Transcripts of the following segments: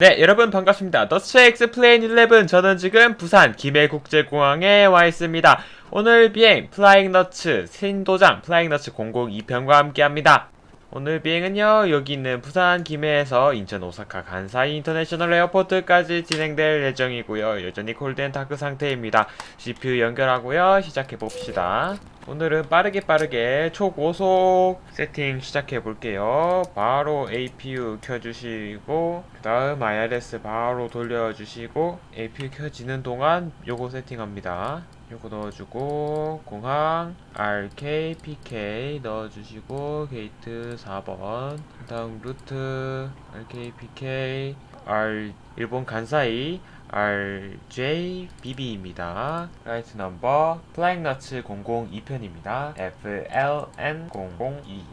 네, 여러분 반갑습니다. 더스트 엑스 플레인 11 저는 지금 부산 김해국제공항에 와 있습니다. 오늘 비행 플라잉 너츠 신도장 플라잉 너츠 002편과 함께합니다. 오늘 비행은요 여기 있는 부산 김해에서 인천 오사카 간사이 인터내셔널 에어포트까지 진행될 예정이고요 여전히 콜드앤 다크 상태입니다 CPU 연결하고요 시작해 봅시다 오늘은 빠르게 빠르게 초고속 세팅 시작해 볼게요. 바로 APU 켜주시고 그 다음 IRS 바로 돌려주시고 APU 켜지는 동안 요거 세팅합니다. 요거 넣어주고 공항 RK PK 넣어주시고 게이트 4번 다음 루트 RK PK R 일본 간사이 RJ BB입니다. 라이트 넘버 플라잉 너츠 002편입니다. FLN 002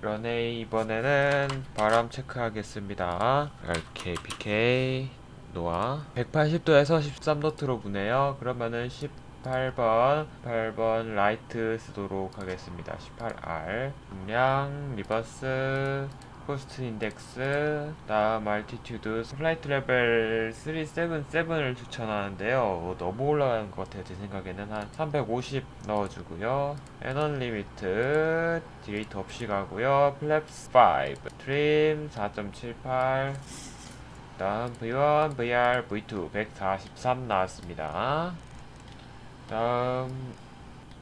런웨이 이번에는 바람 체크하겠습니다. RK PK 노아 180도에서 13노트로 부네요. 그러면은 18번, 8번 라이트 쓰도록 하겠습니다. 18R 음량, 리버스, 코스트 인덱스, 다음 알티튜드, 플라이트 레벨 377을 추천하는데요. 어, 너무 올라가는 것 같아요. 제 생각에는 한 350 넣어주고요. 에넌 리미트, 디레이트 없이 가고요. 플랩스 5, 트림 4.78, 다음 V1, VR, V2 143 나왔습니다. 다음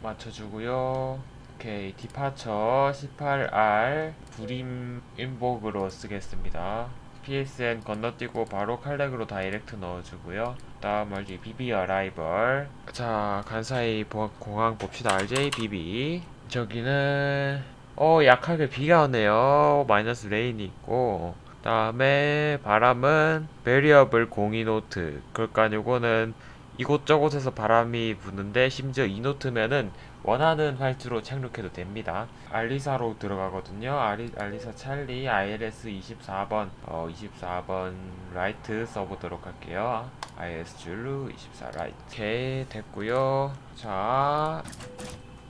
맞춰주고요. 오케이 디파처 18R 불임 인복으로 쓰겠습니다. PSN 건너뛰고 바로 칼렉으로 다이렉트 넣어주고요. 다음 RJ BB 어라이벌. 자 간사이 보- 공항 봅시다. RJ BB 저기는 어 약하게 비가 오네요. 마이너스 레인이 있고. 다음에 바람은 베리어블 02노트. 그러니까 요거는 이곳저곳에서 바람이 부는데 심지어 2노트면은 원하는 활주로 착륙해도 됩니다. 알리사로 들어가거든요. 알리, 알리사 찰리 ILS 24번 어 24번 라이트 써보도록 할게요. IS 줄루 24 라이트 오케이 됐고요. 자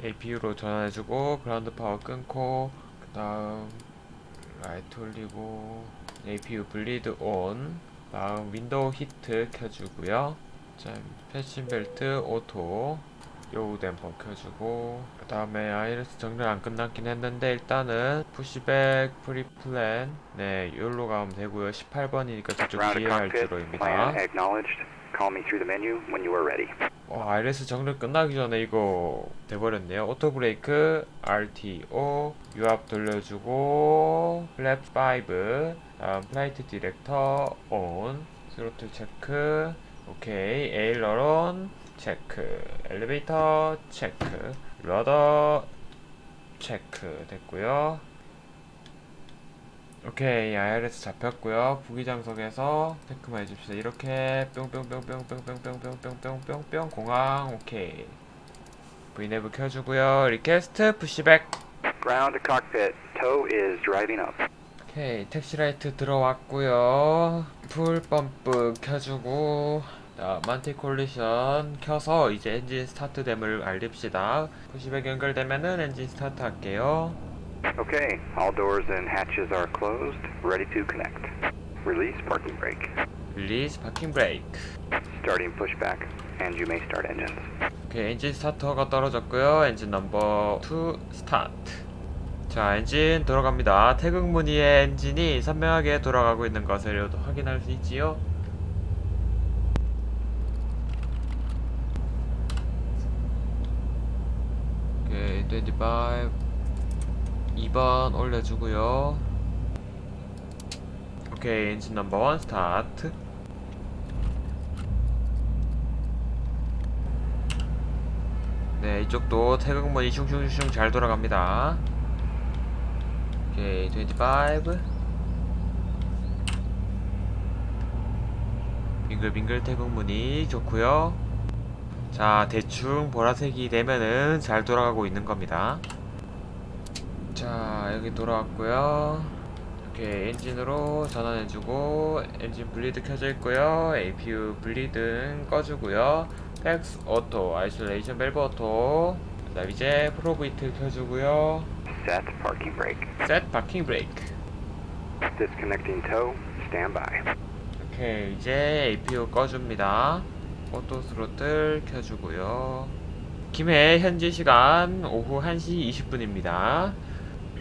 APU로 전환해주고 그라운드 파워 끊고 그 다음 라이트 올리고 APU 블리드 온 다음 윈도우 히트 켜주고요 자 패신 벨트 오토 요우 댐퍼 켜주고 그 다음에 아이레스 정렬 안 끝났긴 했는데 일단은 푸시백 프리플랜 네 여기로 가면 되고요 18번이니까 저쪽 뒤에 할 cockpit. 주로입니다 Plan acknowledged. Call me through the menu when you are ready. 어, IRS 정렬 끝나기 전에 이거 돼버렸네요. 오토 브레이크, RTO, 유압 돌려주고, 플랩 5, 다음 플라이트 디렉터 온, 스로틀 체크, 오케이, 에일러론 체크, 엘리베이터 체크, 러더 체크 됐고요. 오케이 IRS 잡혔고요 부기장석에서 체크만 해줍시다 이렇게 뿅뿅뿅뿅뿅뿅뿅뿅뿅뿅뿅뿅 공항 오케이 V내부 켜주고요 리퀘스트 푸시백 Ground cockpit. Tow is driving up. 오케이 택시라이트 들어왔고요 풀 펌프 켜주고 자 만티 콜리션 켜서 이제 엔진 스타트 됨을 알립시다 푸시백 연결되면은 엔진 스타트 할게요 Okay, all doors and hatches are closed. Ready to connect. Release parking brake. 릴리즈 파킹 브레이크 Starting pushback, and you may start engines. 오케이 엔진 스타터가 떨어졌고요 엔진 넘버 2 스타트 자 엔진 돌아갑니다 태극 무늬의 엔진이 선명하게 돌아가고 있는 것을 확인할 수 있지요 오케이 25 2번 올려주고요 오케이 엔진 넘버 1 스타트 네, 이쪽도 태극문이 슝슝슝 잘 돌아갑니다. 오케이, 25. 빙글빙글 태극문이 좋고요. 자, 대충 보라색이 되면은 잘 돌아가고 있는 겁니다. 자, 여기 돌아왔고요. 오케이, 엔진으로 전환해주고 엔진 블리드 켜져 있고요. APU 블리드 꺼주고요. 팩스 오토, 아이솔레이션 밸브 오토. 그다음 이제 프로브이트 켜주고요. Set parking brake. 셋 파킹 브레이크. Disconnecting tow. Stand by. 오케이 이제 APU 꺼줍니다 오토 스로틀 켜주고요 김해 현지 시간 오후 1시 20분입니다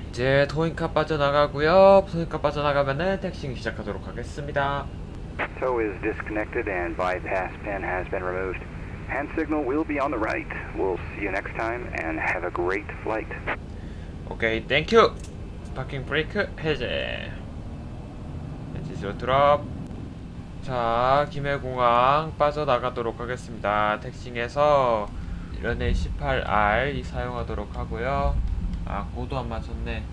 이제 토잉카 빠져나가고요 토잉카 빠져나가면은 택싱 시작하도록 하겠습니다 Tow is disconnected and bypass pin has been removed. Hand signal will be on the right. We'll see you next time and have a great flight. 오케이 땡큐 파킹 브레이크 해제 엔진 스로 드롭 자 김해공항 빠져나가도록 하겠습니다. 택싱에서 런웨이 18R 이 사용하도록 하고요. 아 고도 안 맞췄네.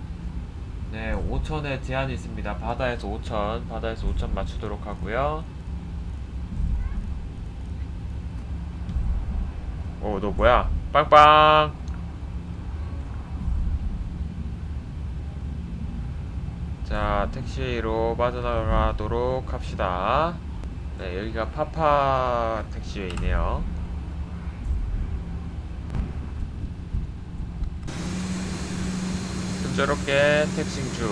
네 5천에 제한이 있습니다. 바다에서 5천 바다에서 5천 맞추도록 하고요. 오 너 뭐야? 빵빵 자, 택시로 빠져나가도록 합시다. 네, 여기가 파파 택시웨이네요. 순조롭게 택싱 중.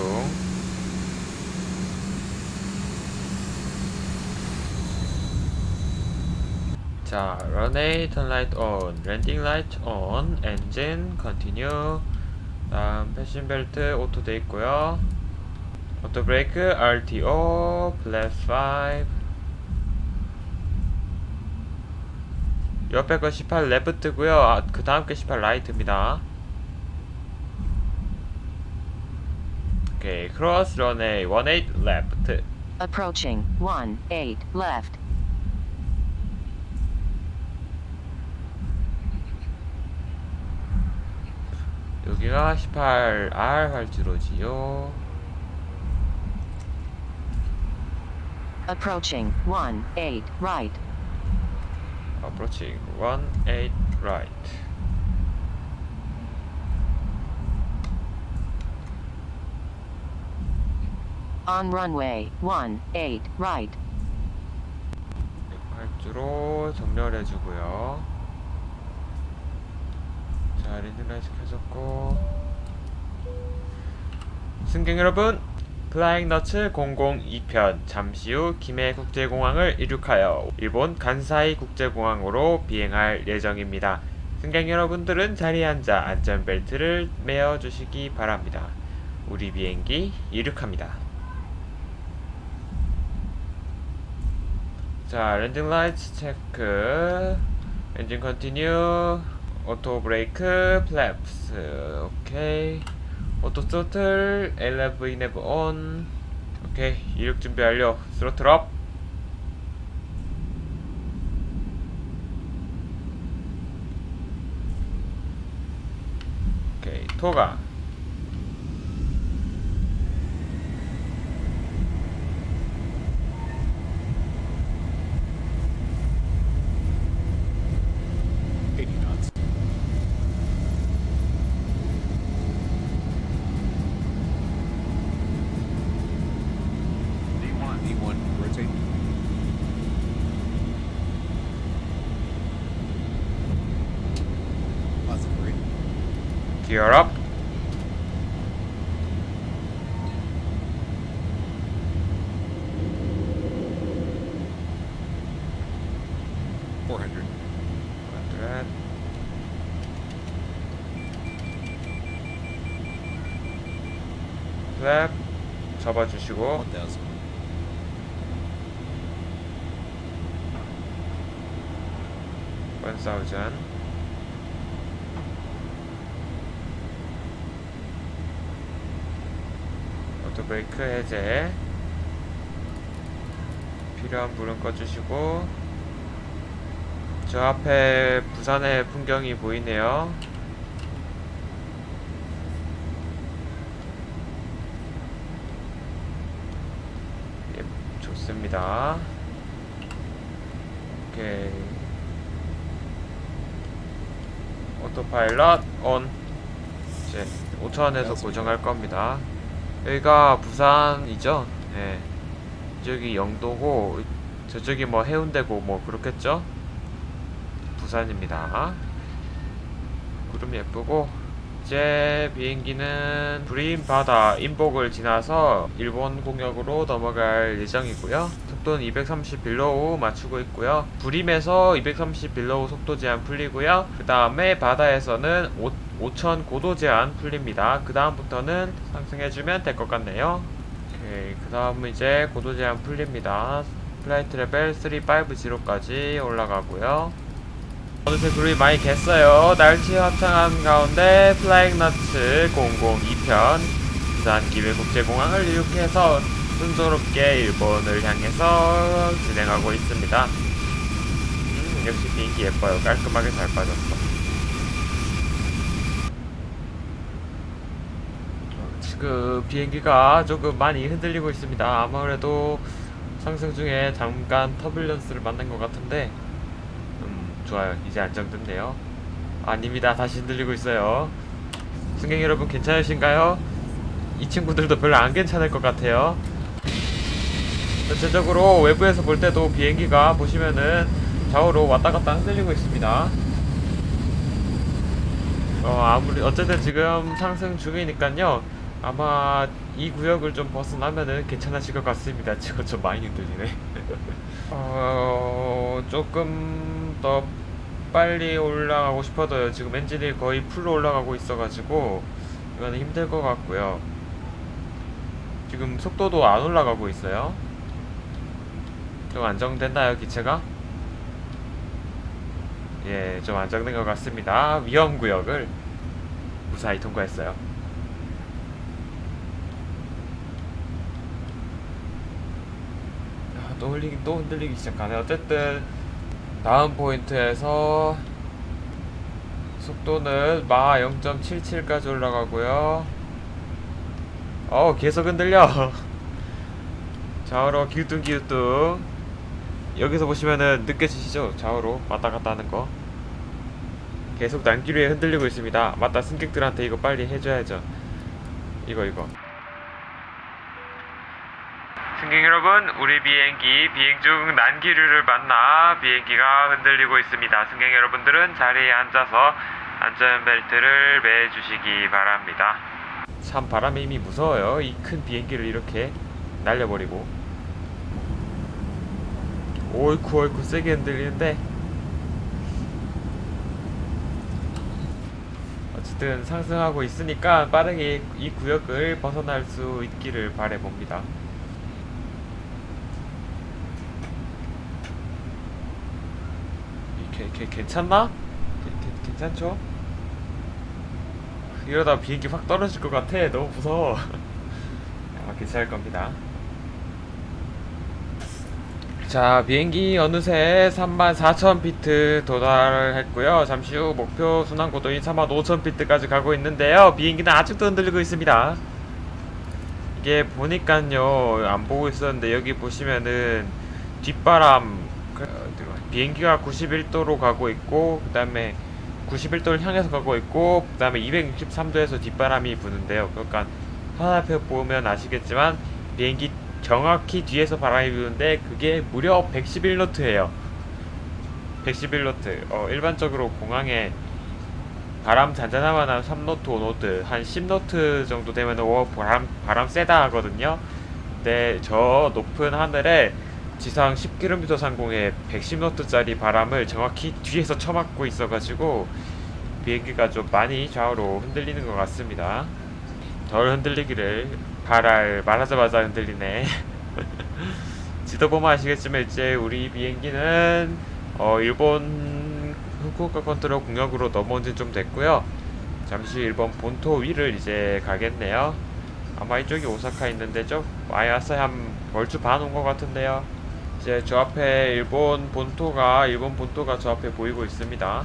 자, runway, turn light on, landing light on, engine, continue. 다음 패신 벨트 오토 돼 있고요. 오토 브레이크 RTO 플랩 5 옆에 거 18 레프트고요. 아, 그 다음 게 18 라이트입니다. 오케이 크로스 런웨이 18 레프트. Approaching. 1 8 left. 여기가 18R 활주로지요 Approaching 1 8 right. approaching 18 right On runway 1 8 right. 활주로 정렬해주고요. 자, 린딩라이트 켜졌고. 승객 여러분, 플라잉 너츠 002편 잠시 후 김해 국제공항을 이륙하여 일본 간사이 국제공항으로 비행할 예정입니다. 승객 여러분들은 자리에 앉아 안전벨트를 매어 주시기 바랍니다. 우리 비행기 이륙합니다. 자, 랜딩 라이트 체크. 엔진 컨티뉴. 오토 브레이크, 플랩스. 오케이. 오토 스로틀, 엘레브 네브 온. 오케이. 이륙 준비 완료. 스로틀 업. 오케이. 토가. 기어 업. Four hundred. 컨트롤. 플랩 접어주시고 One thousand. 오토 브레이크 해제. 필요한 불은 꺼주시고. 저 앞에 부산의 풍경이 보이네요. 예, 좋습니다. 오케이. 오토파일럿 온 이제 5천에서 고정할 겁니다 여기가 부산이죠? 네 저기 영도고 저쪽이 뭐 해운대고 뭐 그렇겠죠? 부산입니다. 구름 예쁘고. 이제 비행기는 부림 바다 인복을 지나서 일본 공역으로 넘어갈 예정이고요 속도는 230 빌로우 맞추고 있고요. 부림에서 230 빌로우 속도 제한 풀리고요. 그 다음에 바다에서는 5, 5000 고도 제한 풀립니다. 그 다음부터는 상승해주면 될 것 같네요. 그 다음은 이제 고도 제한 풀립니다. 플라이트 레벨 350까지 올라가고요. 어느새 그룹이 많이 겠어요. 날씨 화창한 가운데 플라잉 너츠 002편 부산 기밀국제공항을 이륙해서 순조롭게 일본을 향해서 진행하고 있습니다. 음, 역시 비행기 예뻐요. 깔끔하게 잘 빠졌어. 어, 지금 비행기가 조금 많이 흔들리고 있습니다. 아무래도 상승 중에 잠깐 터뷸런스를 만난 것 같은데 음, 좋아요. 이제 안정됐네요. 아닙니다. 다시 흔들리고 있어요. 승객 여러분 괜찮으신가요? 이 친구들도 별로 안 괜찮을 것 같아요. 전체적으로 외부에서 볼 때도 비행기가 보시면은 좌우로 왔다 갔다 흔들리고 있습니다. 어, 아무리, 어쨌든 지금 상승 중이니까요. 아마 이 구역을 좀 벗어나면은 괜찮아질 것 같습니다. 지금 좀 많이 흔들리네. 어, 조금 더 빨리 올라가고 싶어도요. 지금 엔진이 거의 풀로 올라가고 있어가지고 이거는 힘들 것 같고요. 지금 속도도 안 올라가고 있어요. 좀 안정됐나요, 기체가? 예, 좀 안정된 것 같습니다. 위험 구역을 무사히 통과했어요. 아, 또 흘리기 또 흔들리기 시작하네. 어쨌든 다음 포인트에서 속도는 마 0.77까지 올라가고요. 어 계속 흔들려. 좌우로 기우뚱기우뚱. 여기서 보시면은 느껴지시죠? 좌우로 왔다 갔다 하는 거. 계속 난기류에 흔들리고 있습니다. 맞다 승객들한테 이거 빨리 해줘야죠. 이거 이거. 승객 여러분, 우리 비행기 비행 중 난기류를 만나 비행기가 흔들리고 있습니다. 승객 여러분들은 자리에 앉아서 안전벨트를 매주시기 바랍니다. 참 바람의 힘이 무서워요. 이 큰 비행기를 이렇게 날려버리고. 오이쿠 오이쿠 세게 흔들리는데 어쨌든 상승하고 있으니까 빠르게 이 구역을 벗어날 수 있기를 바래봅니다. 이게 게, 괜찮나? 게, 게, 괜찮죠? 이러다 비행기 확 떨어질 것 같아. 너무 무서워. 아마 괜찮을 겁니다. 자, 비행기 어느새 34,000피트 도달을 했고요. 잠시 후 목표 순항 고도인 35,000피트까지 가고 있는데요. 비행기는 아직도 흔들리고 있습니다. 이게 보니까요, 안 보고 있었는데 여기 보시면은 뒷바람 그, 비행기가 91도로 가고 있고 그 다음에 91도를 향해서 가고 있고 그 다음에 263도에서 뒷바람이 부는데요. 그러니까 화살표 보면 아시겠지만 비행기 정확히 뒤에서 바람이 부는데 그게 무려 111노트예요. 111노트. 어, 일반적으로 공항에 바람 잔잔하면 한 3노트, 5노트, 한 10노트 정도 되면 오 바람 바람 세다 하거든요. 근데 저 높은 하늘에 지상 10km 상공에 110노트짜리 바람을 정확히 뒤에서 쳐맞고 있어가지고 비행기가 좀 많이 좌우로 흔들리는 것 같습니다. 덜 흔들리기를 바랄 말하자마자 흔들리네. 지도 보면 아시겠지만 이제 우리 비행기는 어 일본 후쿠오카 컨트롤 공역으로 넘어온 지 좀 됐고요. 잠시 일본 본토 위를 이제 가겠네요. 아마 이쪽이 오사카 있는 데죠? 와이 왔어요 한 얼추 반 온 것 같은데요. 이제 저 앞에 일본 본토가 일본 본토가 저 앞에 보이고 있습니다.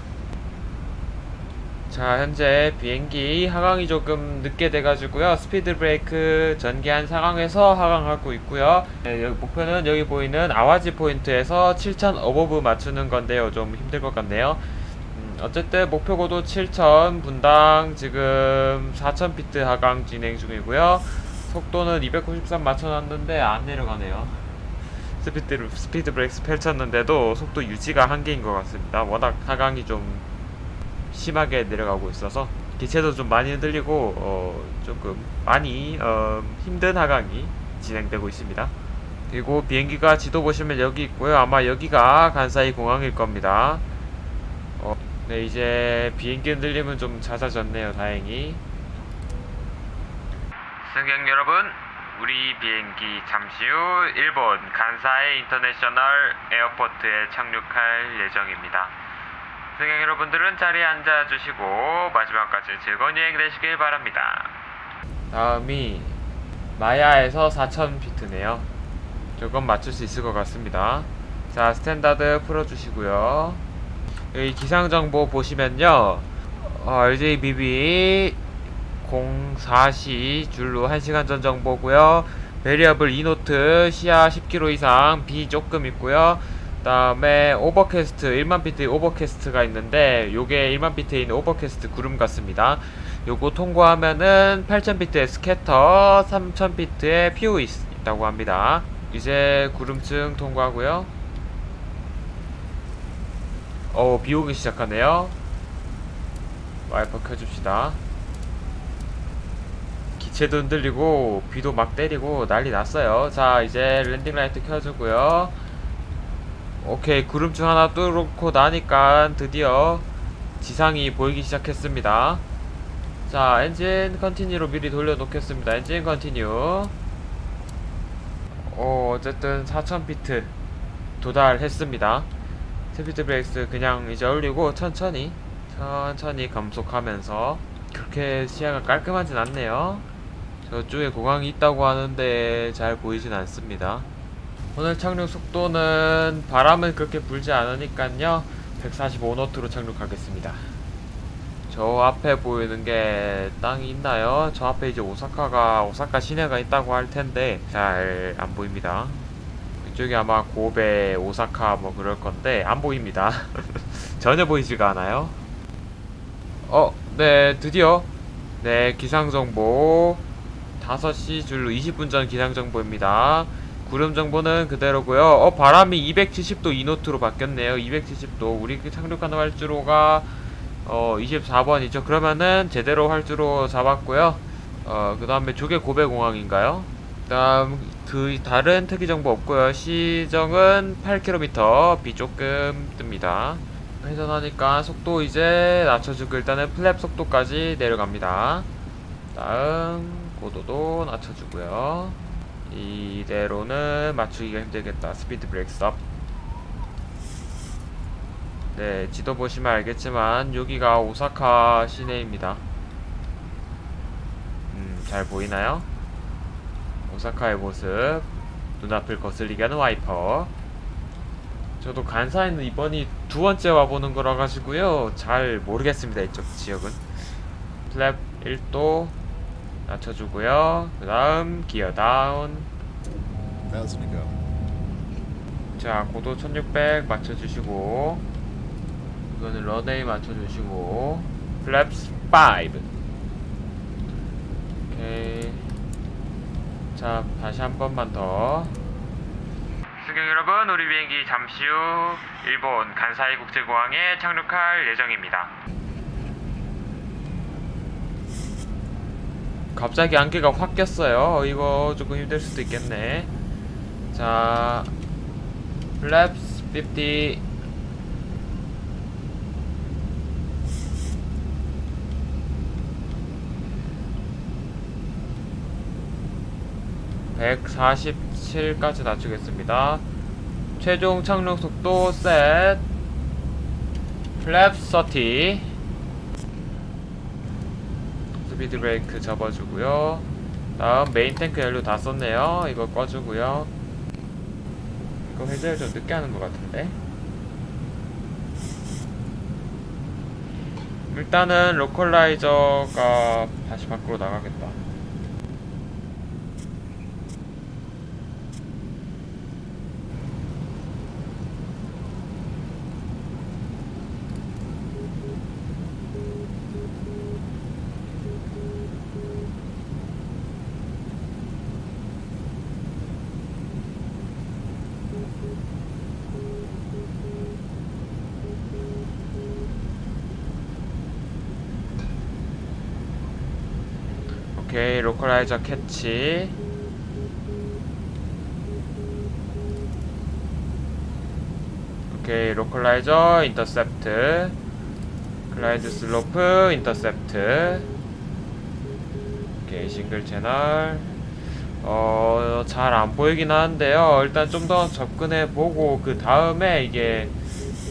자 현재 비행기 하강이 조금 늦게 돼가지고요. 스피드 브레이크 전개한 상황에서 하강하고 있고요. 네, 여기 목표는 여기 보이는 아와지 포인트에서 7000 어버브 맞추는 건데요. 좀 힘들 것 같네요. 음, 어쨌든 목표 고도 7000 분당 지금 4000피트 하강 진행 중이고요. 속도는 293 맞춰놨는데 안 내려가네요. 스피드, 스피드 브레이크 펼쳤는데도 속도 유지가 한계인 것 같습니다. 워낙 하강이 좀 심하게 내려가고 있어서 기체도 좀 많이 흔들리고 어, 조금 많이 어, 힘든 하강이 진행되고 있습니다. 그리고 비행기가 지도 보시면 여기 있고요. 아마 여기가 간사이 공항일 겁니다. 어, 네, 이제 비행기 흔들림은 좀 잦아졌네요. 다행히. 승객 여러분, 우리 비행기 잠시 후 일본 간사이 인터내셔널 에어포트에 착륙할 예정입니다. 승객 여러분들은 자리에 앉아 주시고 마지막까지 즐거운 여행 되시길 바랍니다. 다음이 마야에서 4000피트네요. 조금 맞출 수 있을 것 같습니다. 자, 스탠다드 풀어주시고요. 여기 기상정보 보시면요. 어, LJBB 04시 줄로 1시간 전 정보고요. 베리어블 이노트 시야 10km 이상 비 조금 있고요. 그다음에 오버캐스트 1만 피트 오버캐스트가 있는데 요게 1만 피트에 있는 오버캐스트 구름 같습니다. 요거 통과하면은 8000피트의 스캐터, 3000피트의 PO 있, 있다고 합니다. 이제 구름층 통과하고요. 어, 비 오기 시작하네요. 와이퍼 켜줍시다. 기체도 흔들리고 비도 막 때리고 난리 났어요. 자, 이제 랜딩 라이트 켜주고요. 오케이, 구름층 하나 뚫고 나니까 드디어 지상이 보이기 시작했습니다. 자, 엔진 컨티뉴로 미리 돌려놓겠습니다. 엔진 컨티뉴. 어, 어쨌든 4000피트 도달했습니다. 스피드 브레이스 그냥 이제 올리고 천천히 천천히 감속하면서 그렇게 시야가 깔끔하진 않네요. 저쪽에 공항이 있다고 하는데 잘 보이진 않습니다. 오늘 착륙 속도는 바람은 그렇게 불지 않으니까요. 145노트로 착륙하겠습니다. 저 앞에 보이는 게 땅이 있나요? 저 앞에 이제 오사카가 오사카 시내가 있다고 할 텐데 잘 안 보입니다. 이쪽이 아마 고베, 오사카 뭐 그럴 건데 안 보입니다. 전혀 보이지가 않아요. 어, 네, 드디어 네, 기상 정보 5시 줄로 20분 전 기상 정보입니다. 구름 정보는 그대로고요. 어, 바람이 270도 이노트로 바뀌었네요. 270도. 우리 그 착륙하는 활주로가 어 24번이죠. 그러면은 제대로 활주로 잡았고요. 어 그 다음에 조개 고베 공항인가요? 그다음 그 다른 특이 정보 없고요. 시정은 8km, 비 조금 뜹니다. 회전하니까 속도 이제 낮춰주고 일단은 플랩 속도까지 내려갑니다. 다음 고도도 낮춰주고요. 이대로는 맞추기가 힘들겠다. 스피드 브레이크 업. 네, 지도 보시면 알겠지만 여기가 오사카 시내입니다. 음, 잘 보이나요? 오사카의 모습. 눈앞을 거슬리게 하는 와이퍼. 저도 간사에는 이번이 두 번째 와보는 거라 가지고요. 잘 모르겠습니다. 이쪽 지역은. 플랩 1도 낮춰주고요. 그 다음 기어 다운. 자, 고도 1600 맞춰주시고 이거는 런웨이 맞춰주시고 플랩스 5 오케이. 자, 다시 한 번만 더. 승객 여러분, 우리 비행기 잠시 후 일본 간사이 국제공항에 착륙할 예정입니다 갑자기 안개가 확 꼈어요. 이거 조금 힘들 수도 있겠네. 자 플랩스 50 147까지 낮추겠습니다. 최종 착륙 속도 셋 플랩 30 스피드 브레이크 접어주고요. 다음 메인 탱크 연료 다 썼네요. 이거 꺼주고요. 이거 회전을 좀 늦게 하는 것 같은데. 일단은 로컬라이저가 다시 밖으로 나가겠다. 이퀄라이저 캐치. 오케이 로컬라이저 인터셉트 클라이드 슬로프 인터셉트 오케이 싱글 채널 어 잘 안 보이긴 하는데요. 일단 좀 더 접근해 보고 그 다음에 이게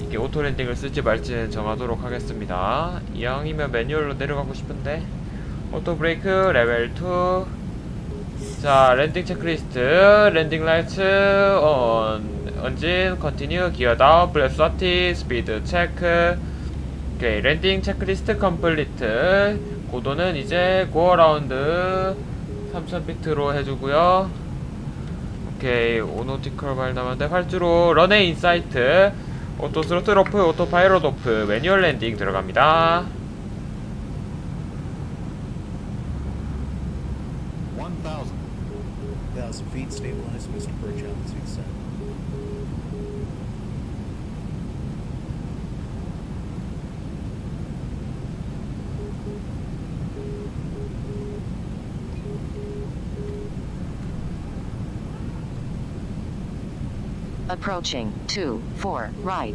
이게 오토랜딩을 쓸지 말지는 정하도록 하겠습니다. 이왕이면 매뉴얼로 내려가고 싶은데. 오토 브레이크 레벨 2 자, 랜딩 체크리스트, 랜딩 라이트 온, 엔진, 컨티뉴, 기어 다운, 블랙스와티, 스피드 체크 오케이, 랜딩 체크리스트 컴플리트 고도는 이제 고 어 라운드 3000비트로 해 주고요. 오케이 오노티컬 발 남았는데 활주로 런의 인사이트 오토 스로틀 오프 오토 파이롯 오프. 매뉴얼 랜딩 들어갑니다 feet, stabilize, missile approach altitude set. Approaching. 2, 4, right.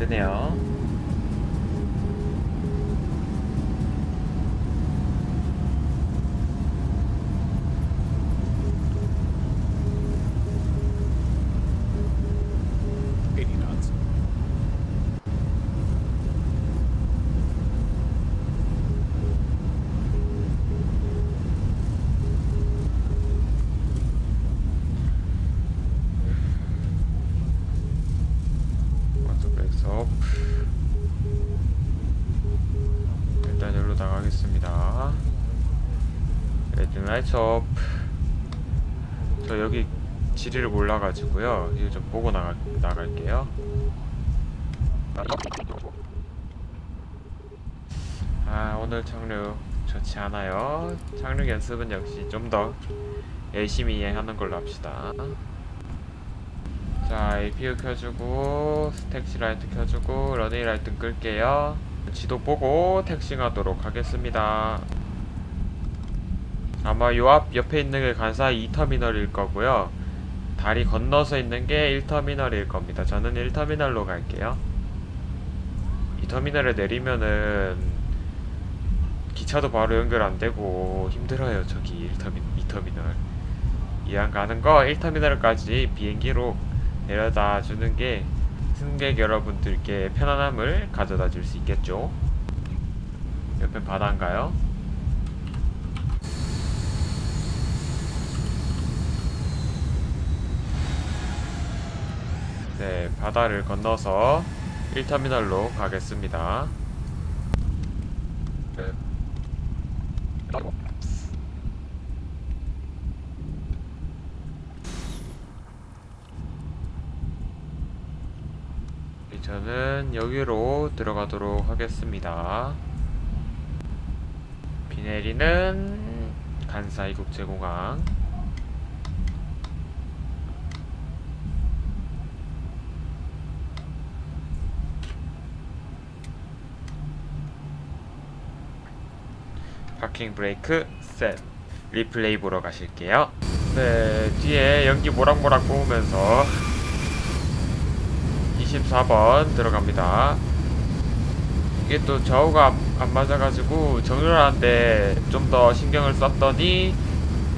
드네요 레딩 라이트 업저 여기 지리를 몰라가지고요 이거 좀 보고 나가, 나갈게요 아 오늘 착륙 좋지 않아요 착륙 연습은 역시 좀 더 열심히 하는 걸로 합시다 자, APU 켜주고 택시 라이트 켜주고 러닝 라이트 끌게요. 지도 보고 택싱하도록 하겠습니다. 아마 요 앞 옆에 있는 게 간사 2터미널일 거고요. 다리 건너서 있는 게 1터미널일 겁니다. 저는 1터미널로 갈게요. 2터미널에 내리면은 기차도 바로 연결 안 되고 힘들어요. 저기 1터미, 2터미널. 이왕 가는 거 1터미널까지 비행기로 데려다 주는 게 승객 여러분들께 편안함을 가져다 줄 수 있겠죠. 옆에 바다인가요? 네, 바다를 건너서 1터미널로 가겠습니다. 네. 저는 여기로 들어가도록 하겠습니다. 비 내리는 간사이 국제공항. 파킹 브레이크 셋. 리플레이 보러 가실게요. 네 뒤에 연기 모락모락 뽑으면서 24번 들어갑니다. 이게 또 좌우가 안, 맞아가지고 정렬하는데 좀 더 신경을 썼더니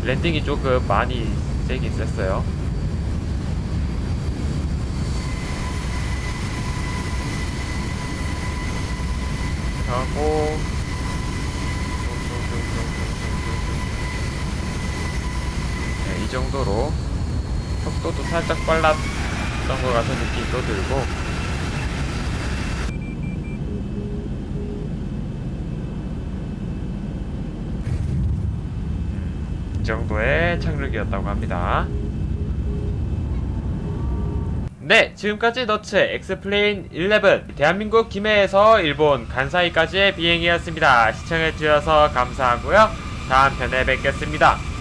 랜딩이 조금 많이 세긴 셌어요. 하고 정도로 속도도 살짝 빨랐던 것 같은 느낌도 들고 이 정도의 착륙이었다고 합니다. 네, 지금까지 너츠 엑스플레인 11 대한민국 김해에서 일본 간사이까지의 비행이었습니다. 시청해주셔서 감사하고요. 다음 편에 뵙겠습니다.